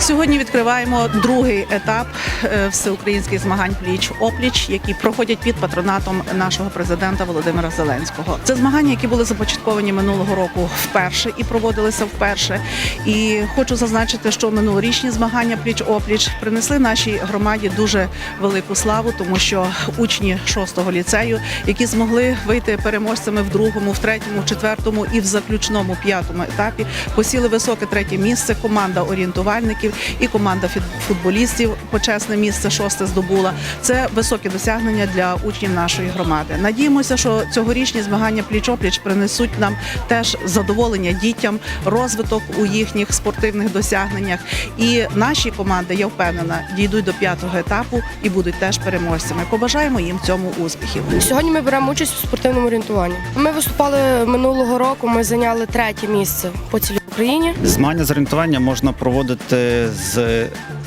Сьогодні відкриваємо другий етап е, всеукраїнських змагань пліч опліч, які проходять під патронатом нашого президента Володимира Зеленського. Це змагання, які були започатковані минулого року вперше і проводилися вперше. І хочу зазначити, що минулорічні змагання пліч опліч принесли нашій громаді дуже велику славу, тому що учні шостого ліцею, які змогли вийти переможцями в другому, в третьому, в четвертому і в заключному п'ятому етапі, посіли високе третє місце. Команда орієнтувальників і команда футболістів почесне місце шосте здобула. Це високі досягнення для учнів нашої громади. Надіємося, що цьогорічні змагання пліч-опліч принесуть нам теж задоволення дітям, розвиток у їхніх спортивних досягненнях. І наші команди, я впевнена, дійдуть до п'ятого етапу і будуть теж переможцями. Побажаємо їм в цьому успіхів. Сьогодні ми беремо участь у спортивному орієнтуванні. Ми виступали минулого року. Ми зайняли третє місце по цілій Україні. Змагання з орієнтування можна проводити з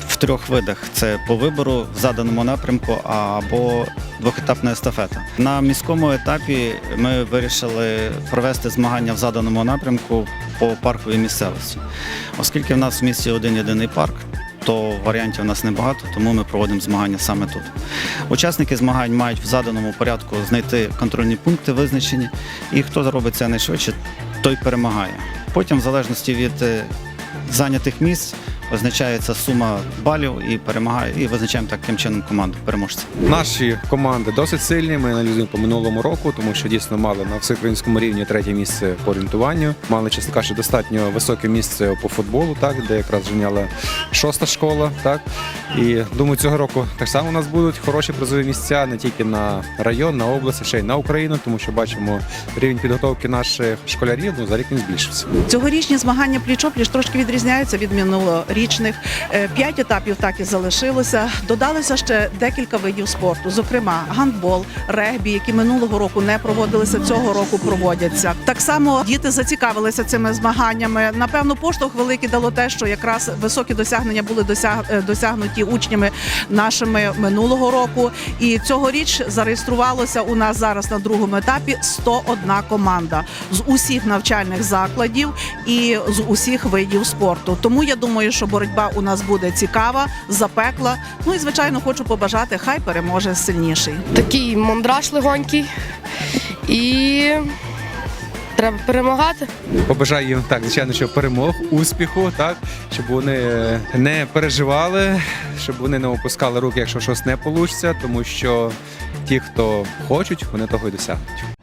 в трьох видах: це по вибору в заданому напрямку або двохетапна естафета. На міському етапі ми вирішили провести змагання в заданому напрямку по парковій місцевості, оскільки в нас в місті один єдиний парк. То варіантів у нас небагато, тому ми проводимо змагання саме тут. Учасники змагань мають в заданому порядку знайти контрольні пункти, визначені, і хто зробить це найшвидше, той перемагає. Потім, в залежності від е, зайнятих місць, визначається сума балів і перемагає, і визначаємо таким чином команду переможця. Наші команди досить сильні. Ми аналізуємо по минулому року, тому що дійсно мали на всеукраїнському рівні третє місце по орієнтуванню. Мали чесно кажучи, достатньо високе місце по футболу, так де якраз женяла шоста школа. Так і думаю, цього року так само у нас будуть хороші призові місця не тільки на район, на область, а ще й на Україну, тому що бачимо рівень підготовки наших школярів. Ну за рік він збільшився. Цьогорічні змагання пліч-опліч трошки відрізняються від минулорічних. Е, П'ять етапів так і залишилося. Додалося ще декілька видів спорту, зокрема гандбол, регбі, які минулого року не проводилися, цього року проводяться. Так само діти зацікавилися цими змаганнями. Напевно, поштовх великий дало те, що якраз високі досягнення були е, досягнуті учнями нашими минулого року. І цьогоріч зареєструвалося у нас зараз на другому етапі 101 команда з усіх навчальних закладів і з усіх видів спорту. Тому я думаю, що боротьба у нас буде цікава, запекла. Ну і звичайно, хочу побажати, хай переможе сильніший. Такий мандраж легонький. І треба перемагати. Побажаю їм так, звичайно, що перемог, успіху, так щоб вони е, не переживали, щоб вони не опускали руки, якщо щось не вийде, тому що ті, хто хочуть, вони того й досягнуть.